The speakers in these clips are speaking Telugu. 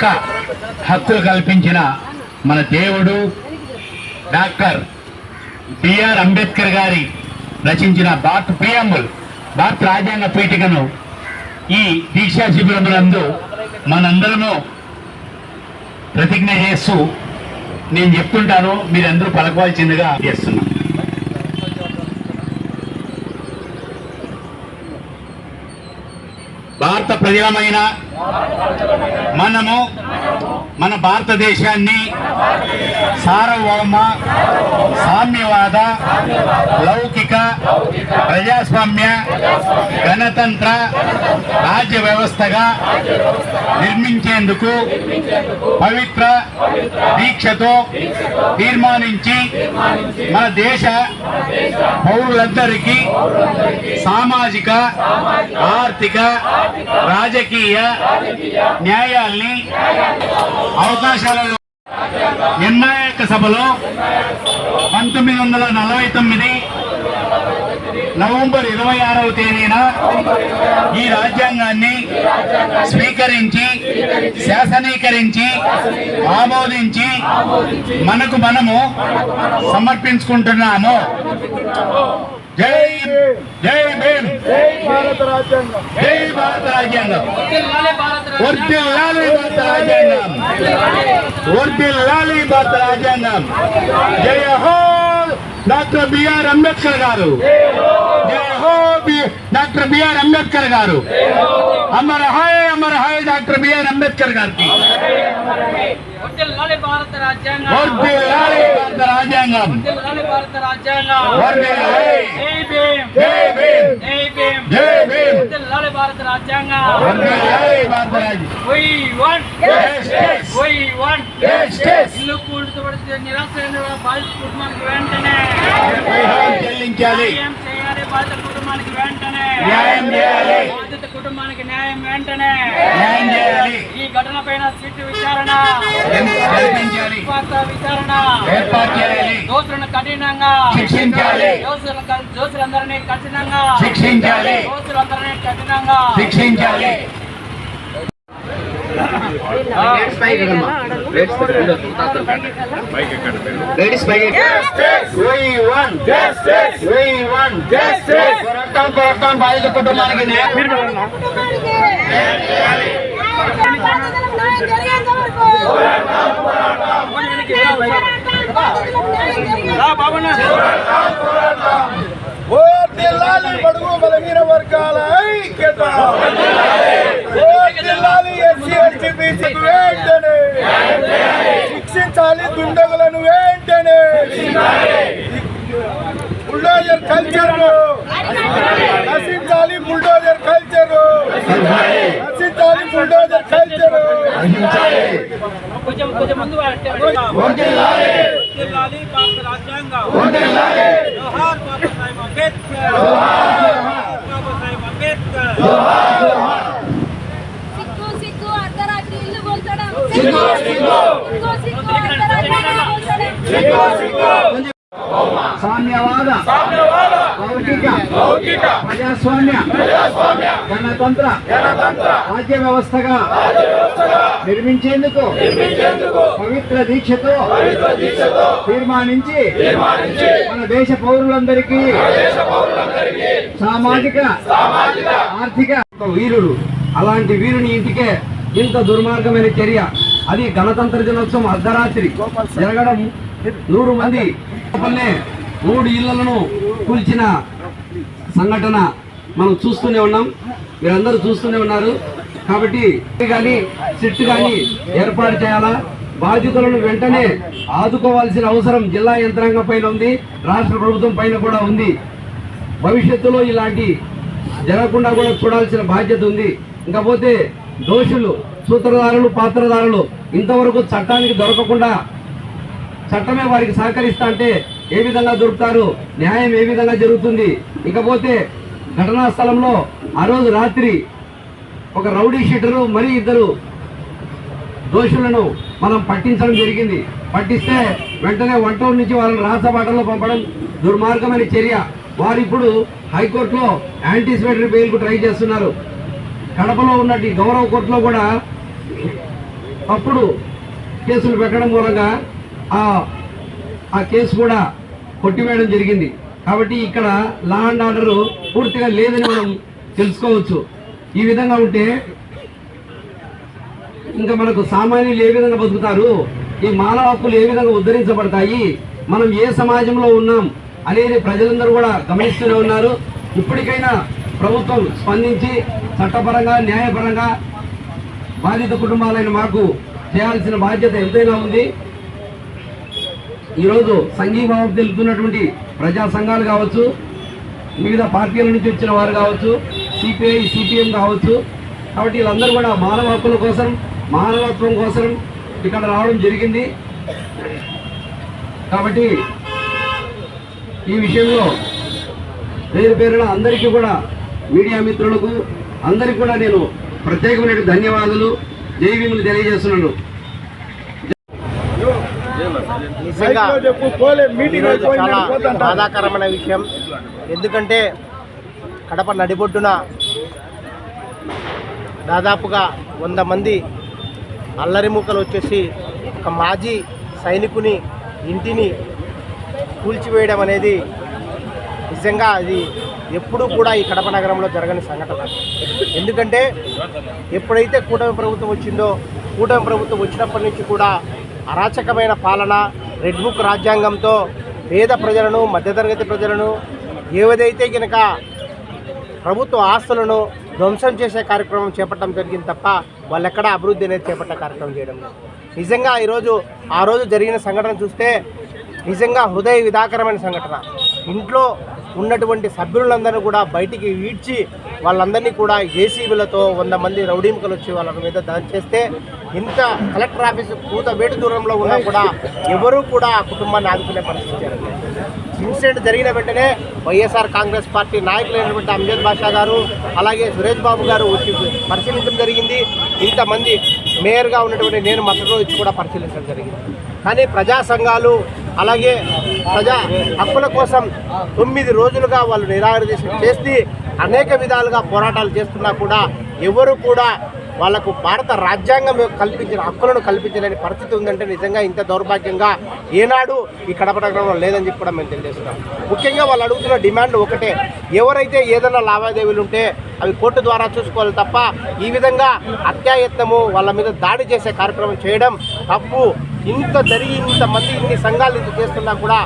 అనేక హక్కులు కల్పించిన మన దేవుడు డాక్టర్ బిఆర్ అంబేద్కర్ గారి రచించిన భారత ప్రియంబుల్ భారత రాజ్యాంగ పీఠికను ఈ దీక్షా శిబిరములందు మనందరము ప్రతిజ్ఞ చేస్తూ నేను చెప్తుంటాను మీరందరూ పలకవలసిందిగా చేస్తున్నాను భారత ప్రజలమైన మనము మన భారతదేశాన్ని సార్వభౌమ సామ్యవాద లౌకిక ప్రజాస్వామ్య గణతంత్ర రాజ్య వ్యవస్థగా నిర్మించేందుకు పవిత్ర దీక్షతో తీర్మానించి మన దేశ పౌరులందరికీ సామాజిక ఆర్థిక రాజకీయ న్యాయాల్ని అవకాశాలను నిర్ణాయక సభలో పంతొమ్మిది వందల నలభై తొమ్మిది నవంబర్ ఇరవై ఆరవ తేదీన ఈ రాజ్యాంగాన్ని స్వీకరించి శాసనీకరించి ఆమోదించి మనకు మనము సమర్పించుకుంటున్నాము. జై జై భీమ్ భారత రాజ్యాంగం జై భారత రాజ్యాంగం వర్దిల్లాలి భారత రాజ్యాంగం వర్దిల్లాలి భారత రాజ్యాంగం జయ హో డాక్టర్ బిఆర్ అంబేద్కర్ గారు జయ హో B- doctor BR Ambedkar garu అమర హాయ్ అమర హాయ్ డాక్టర్ బిఆర్ అంబేద్కర్ గారికి వర్ధిల్లాలి భారత రాజ్యాంగం. వర్దిల్లాలి భారత రాజ్యాంగం. వర్ధిల్లాలి భారత రాజ్యాంగం. వర్దిల్లాలి జై భీమ్. జై భీమ్. జై భీమ్. జై భీమ్. వర్ధిల్లాలి భారత రాజ్యాంగం. వర్దిల్లాలి భారత రాజ్యం we want Justice. we want Justice. ఇల్లు కూల్చబడితే నిరాశ్రయ బాధిత కుటుంబానికి వెంటనే పరిహారం చెల్లించాలి న్యాయం చేయాలి బాధిత కుటుంబానికి వెంటనే. న్యాయం చేయాలి. బాధిత కుటుంబానికి న్యాయం వెంటనే. న్యాయం చేయాలి. ఈ ఘటన పైన సిట్టు విచారణ. విచారణ దోషులను కఠినంగా. శిక్షించాలి. దోషులందరినీ కఠినంగా. శిక్షించాలి. దోషులందరినీ కఠినంగా. శిక్షించాలి. లేడీస్ పోరాటం పోరాటం బాధిత కుటుంబానికి న్యాయం వర్ధిల్లాలి బడుగు బలహీన వర్గాల ఐక్యత వర్ధిల్లాలి ఎస్సీ ఎస్టీ బీసీకి వెంటనే. శిక్షించాలి దుండగులను వెంటనే. Bulldozer culture. నశించాలి బుల్డోజర్ కల్చర్. నశించాలి బుల్డోజర్ కల్చర్. కొంచెం కొంచెం ముందు రాజ్యాంగం సామ్యవాద లౌకిక ప్రజాస్వామ్య గణతంత్ర రాజ్య వ్యవస్థగా నిర్మించేందుకు పవిత్ర దీక్షతో తీర్మానించి మన దేశ పౌరులందరికీ సామాజిక ఆర్థిక వీరుడు. అలాంటి వీరుని ఇంటికే ఇంత దుర్మార్గమైన చర్య అది గణతంత్ర దినోత్సవం అర్ధరాత్రి. జరగడం నూరు మంది మూడు ఇళ్ళను కూల్చిన సంఘటన మనం చూస్తూనే ఉన్నాం. మీరందరూ చూస్తూనే ఉన్నారు. కాబట్టి కానీ సిట్ కానీ ఏర్పాటు చేయాలా? బాధితులను వెంటనే ఆదుకోవాల్సిన అవసరం జిల్లా యంత్రాంగం పైన ఉంది. రాష్ట్ర ప్రభుత్వం పైన కూడా ఉంది. భవిష్యత్తులో ఇలాంటి జరగకుండా కూడా చూడాల్సిన బాధ్యత ఉంది. ఇంకపోతే దోషులు సూత్రధారులు పాత్రధారులు ఇంతవరకు చట్టానికి దొరకకుండా చట్టమే వారికి సహకరిస్తా అంటే ఏ విధంగా దొరుకుతారు? న్యాయం ఏ విధంగా జరుగుతుంది? ఇకపోతే ఘటనా స్థలంలో ఆ రోజు రాత్రి ఒక రౌడీ షీటరు మరి ఇద్దరు దోషులను మనం పట్టించడం జరిగింది. పట్టిస్తే వెంటనే వంటూరు నుంచి వాళ్ళని రాసబాటలో పంపడం దుర్మార్గమైన చర్య. వారు ఇప్పుడు హైకోర్టులో యాంటిసిపేటరీ బెయిల్కు ట్రై చేస్తున్నారు. కడపలో ఉన్నటి గౌరవ కోర్టులో కూడా అప్పుడు కేసులు పెట్టడం మూలంగా ఆ ఆ కేసు కూడా కొట్టివేయడం జరిగింది. కాబట్టి ఇక్కడ లా అండ్ ఆర్డర్ పూర్తిగా లేదని మనం తెలుసుకోవచ్చు. ఈ విధంగా ఉంటే ఇంకా మనకు సామాన్యులు ఏ విధంగా బతుకుతారు? ఈ మానవ హక్కులు ఏ విధంగా ఉద్ధరించబడతాయి? మనం ఏ సమాజంలో ఉన్నాం అనేది ప్రజలందరూ కూడా గమనిస్తూనే ఉన్నారు. ఇప్పటికైనా ప్రభుత్వం స్పందించి చట్టపరంగా న్యాయపరంగా బాధిత కుటుంబాలైన మాకు చేయాల్సిన బాధ్యత ఎంతైనా ఉంది. ఈరోజు సంఘీభావం తెలుపుతున్నటువంటి ప్రజా సంఘాలు కావచ్చు వివిధ పార్టీల నుంచి వచ్చిన వారు కావచ్చు సిపిఐ సిపిఎం కావచ్చు కాబట్టి వీళ్ళందరూ కూడా మానవ హక్కుల కోసం మానవత్వం కోసం ఇక్కడ రావడం జరిగింది. కాబట్టి ఈ విషయంలో పేరు పేరున అందరికీ కూడా మీడియా మిత్రులకు అందరికీ కూడా నేను ప్రత్యేకమైన ధన్యవాదాలు. జైవీములు తెలియజేస్తున్నాను. నిజంగా ఈరోజు చాలా. బాధాకరమైన విషయం. ఎందుకంటే కడప నడిబొడ్డున దాదాపుగా వంద మంది అల్లరిముక్కలు వచ్చేసి ఒక మాజీ సైనికుని ఇంటిని కూల్చివేయడం అనేది నిజంగా అది ఎప్పుడూ కూడా ఈ కడప నగరంలో జరగని సంఘటన. ఎందుకంటే ఎప్పుడైతే కూటమి ప్రభుత్వం వచ్చిందో కూటమి ప్రభుత్వం వచ్చినప్పటి నుంచి కూడా అరాచకమైన పాలన రెడ్ బుక్ రాజ్యాంగంతో పేద ప్రజలను మధ్యతరగతి ప్రజలను ఏదైతే కనుక ప్రభుత్వ ఆస్తులను ధ్వంసం చేసే కార్యక్రమం చేపట్టడం జరిగింది తప్ప వాళ్ళు ఎక్కడ అభివృద్ధి అనేది చేపట్టే కార్యక్రమం చేయడం నిజంగా ఈరోజు ఆ రోజు జరిగిన సంఘటన చూస్తే నిజంగా హృదయ విధాకరమైన సంఘటన. ఇంట్లో ఉన్నటువంటి సభ్యులందరినీ కూడా బయటికి ఈడ్చి వాళ్ళందరినీ కూడా ఏసీబీలతో వంద మంది రౌడీముకలు వచ్చి వాళ్ళ మీద దాడి చేస్తే ఇంత కలెక్టర్ ఆఫీసు కూత వేటు దూరంలో ఉన్నా కూడా ఎవరూ కూడా ఆ కుటుంబాన్ని ఆదుకునే పరిస్థితి ఇన్సిడెంట్ జరిగిన వెంటనే వైఎస్ఆర్ కాంగ్రెస్ పార్టీ నాయకులైనటువంటి అంజద్ బాషా గారు అలాగే సురేష్ బాబు గారు వచ్చి పరిశీలించడం జరిగింది. ఇంతమంది మేయర్గా ఉన్నటువంటి నేను మద్దతు ఇచ్చి కూడా పరిశీలించడం జరిగింది. కానీ ప్రజా సంఘాలు అలాగే ప్రజా హక్కుల కోసం తొమ్మిది రోజులుగా వాళ్ళు నిరాహారదీక్ష చేసి అనేక విధాలుగా పోరాటాలు చేస్తున్నా కూడా ఎవరు కూడా వాళ్ళకు భారత రాజ్యాంగం కల్పించిన హక్కులను కల్పించలేని పరిస్థితి ఉందంటే నిజంగా ఇంత దౌర్భాగ్యంగా ఏనాడు ఈ కడప నగరంలో లేదని చెప్పి కూడా మేము తెలియజేస్తున్నాం. ముఖ్యంగా వాళ్ళు అడుగుతున్న డిమాండ్ ఒకటే ఎవరైతే ఏదైనా లావాదేవీలు ఉంటే అవి కోర్టు ద్వారా చూసుకోవాలి తప్ప ఈ విధంగా అత్యాయత్నము వాళ్ళ మీద దాడి చేసే కార్యక్రమం చేయడం తప్పు. ఇంత జరిగి ఇంతమంది ఇన్ని సంఘాలు ఇంత చేస్తున్నా కూడా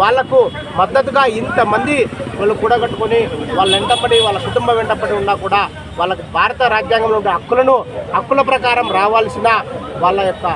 వాళ్ళకు మద్దతుగా ఇంతమంది వాళ్ళు కూడగట్టుకొని వాళ్ళ వెంటపడి వాళ్ళ కుటుంబం వెంటపడి ఉన్నా కూడా వాళ్ళకి భారత రాజ్యాంగంలో ఉండే హక్కులను హక్కుల ప్రకారం రావాల్సిన వాళ్ళ యొక్క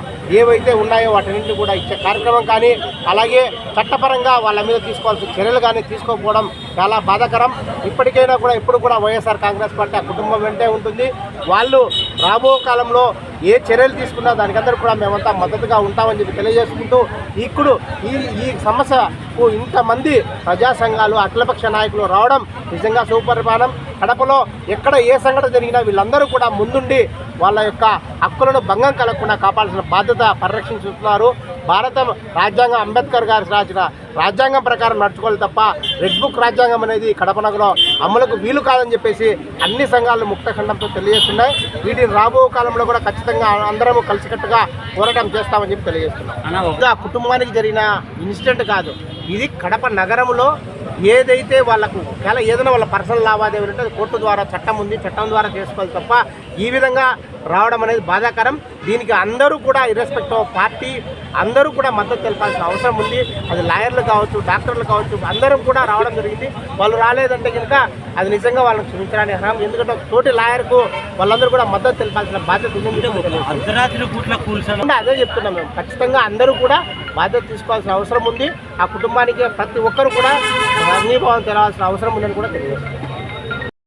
ఏవైతే ఉన్నాయో వాటన్నింటినీ కూడా ఇచ్చే కార్యక్రమం కానీ అలాగే చట్టపరంగా వాళ్ళ మీద తీసుకోవాల్సిన చర్యలు కానీ తీసుకోకపోవడం చాలా బాధాకరం. ఇప్పటికైనా కూడా ఇప్పుడు కూడా వైఎస్ఆర్ కాంగ్రెస్ పార్టీ ఆ కుటుంబం వెంటే ఉంటుంది. వాళ్ళు రాబో కాలంలో ఏ చర్యలు తీసుకున్నా దానికందరూ కూడా మేమంతా మద్దతుగా ఉంటామని చెప్పి తెలియజేసుకుంటూ ఇప్పుడు ఈ ఈ సమస్యకు ఇంతమంది ప్రజా సంఘాలు అఖిలపక్ష నాయకులు రావడం నిజంగా సుపరిమాణం కడపలో ఎక్కడ ఏ సంఘటన జరిగినా వీళ్ళందరూ కూడా ముందుండి వాళ్ళ యొక్క హక్కులను భంగం కలగకుండా కాపాడాల్సిన బాధ్యత పరిరక్షించుతున్నారు భారత రాజ్యాంగం అంబేద్కర్ గారు రాసిన రాజ్యాంగం ప్రకారం నడుచుకోవాలి తప్ప రెడ్ బుక్ రాజ్యాంగం అనేది కడప నగరం అమలుకు వీలు కాదని చెప్పేసి అన్ని సంఘాలు ముక్తఖండంతో తెలియజేస్తున్నాయి. వీటిని రాబో కాలంలో కూడా ఖచ్చితంగా అందరము కలిసికట్టుగా పోరాటం చేస్తామని చెప్పి తెలియజేస్తున్నాం. ఇంకా కుటుంబానికి జరిగిన ఇన్సిడెంట్ కాదు. ఇది కడప నగరంలో ఏదైతే వాళ్ళకు ఒకవేళ ఏదైనా వాళ్ళ పర్సనల్ లావాదేవీలు ఉంటే అది కోర్టు ద్వారా చట్టం ఉంది. చట్టం ద్వారా చేసుకోవాలి తప్ప ఈ విధంగా రావడం అనేది బాధాకరం. దీనికి అందరూ కూడా ఇర్రెస్పెక్ట్ ఆఫ్ పార్టీ అందరూ కూడా మద్దతు తెలపాల్సిన అవసరం ఉంది. అది లాయర్లు కావచ్చు డాక్టర్లు కావచ్చు అందరం కూడా రావడం జరిగింది. వాళ్ళు రాలేదంటే కనుక అది నిజంగా వాళ్ళని క్షమించడానికి అర్హం ఎందుకంటే ఒక తోటి లాయర్కు వాళ్ళందరూ కూడా మద్దతు తెలపాల్సిన బాధ్యత ఉంది అదే చెప్తున్నాం మేము. ఖచ్చితంగా అందరూ కూడా బాధ్యత తీసుకోవాల్సిన అవసరం ఉంది. ఆ కుటుంబానికి ప్రతి ఒక్కరు కూడా అగ్నిభావం తెలవాల్సిన అవసరం ఉందని కూడా తెలియజేస్తున్నాం.